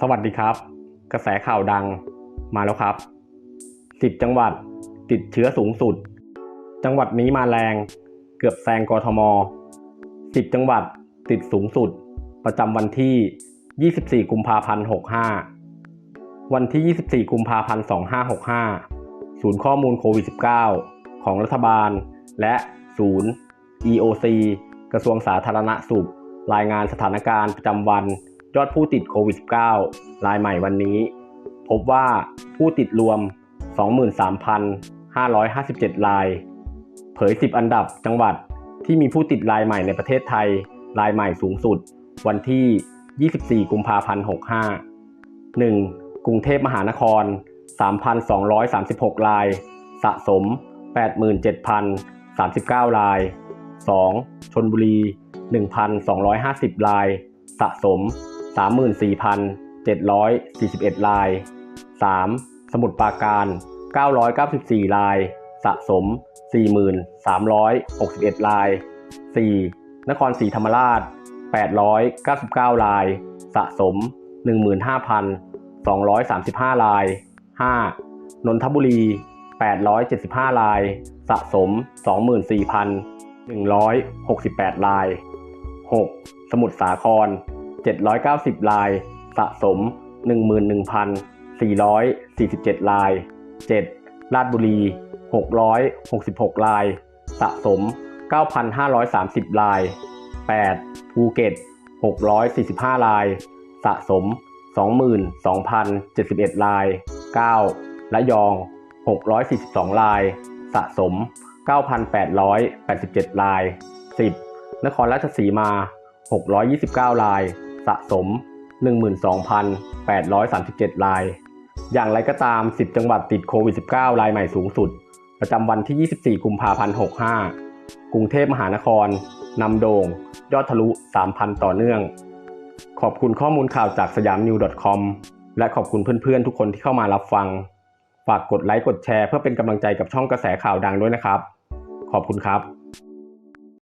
สวัสดีครับ กระแสข่าวดังมาแล้วครับ 10 จังหวัดติดเชื้อสูงสุด จังหวัดนี้มาแรงเกือบแซงกทม 10 จังหวัดติดสูงสุด ประจำวันที่ 24 กุมภาพันธ์ 65 วันที่ 24 กุมภาพันธ์ 2565 ศูนย์ข้อมูลโควิด -19 ของรัฐบาล และศูนย์ EOC กระทรวงสาธารณสุข รายงานสถานการณ์ประจำวัน ยอดผู้ติดโควิด -19 รายใหม่วันนี้ พบว่าผู้ติดรวม 23,557 ราย เผย 10 อันดับจังหวัดที่มีผู้ติดรายใหม่ในประเทศไทย รายใหม่สูงสุด วันที่ 24 กุมภาพันธ์ 65 1. กรุงเทพมหานคร 3,236 ราย สะสม 87,039 ราย 2. ชนบุรี 1,250 ราย สะสม 34,741 ราย 3. สมุทรปราการ 994 ราย สะสม 4,361 ราย 4. นครศรีธรรมราช 899 ราย สะสม 15,235 ราย 5. นนทบุรี 875 ราย สะสม 24,168 ราย 6. สมุทรสาคร 790ราย สะสม 11,447ราย 7. ราชบุรี 666ราย สะสม 9,530ราย 8. ภูเก็ต 645ราย สะสม 22,071ราย 9. ระยอง 642ราย สะสม 9,887ราย 10. นครราชสีมา 629ราย สะสม 12,837 ราย อย่างไรก็ตาม 10 จังหวัดติดโควิด -19 รายใหม่สูงสุด ประจำวันที่ 24 กุมภาพันธ์ 65 กรุงเทพมหานครนำโด่ง ยอดทะลุ 3,000 ต่อเนื่อง ขอบคุณข้อมูลข่าวจากสยามนิว .com และขอบคุณเพื่อนๆ ทุกคนที่เข้ามารับฟัง ฝากกดไลค์กดแชร์เพื่อเป็นกำลังใจกับช่องกระแสข่าวดังด้วยนะครับ ขอบคุณครับ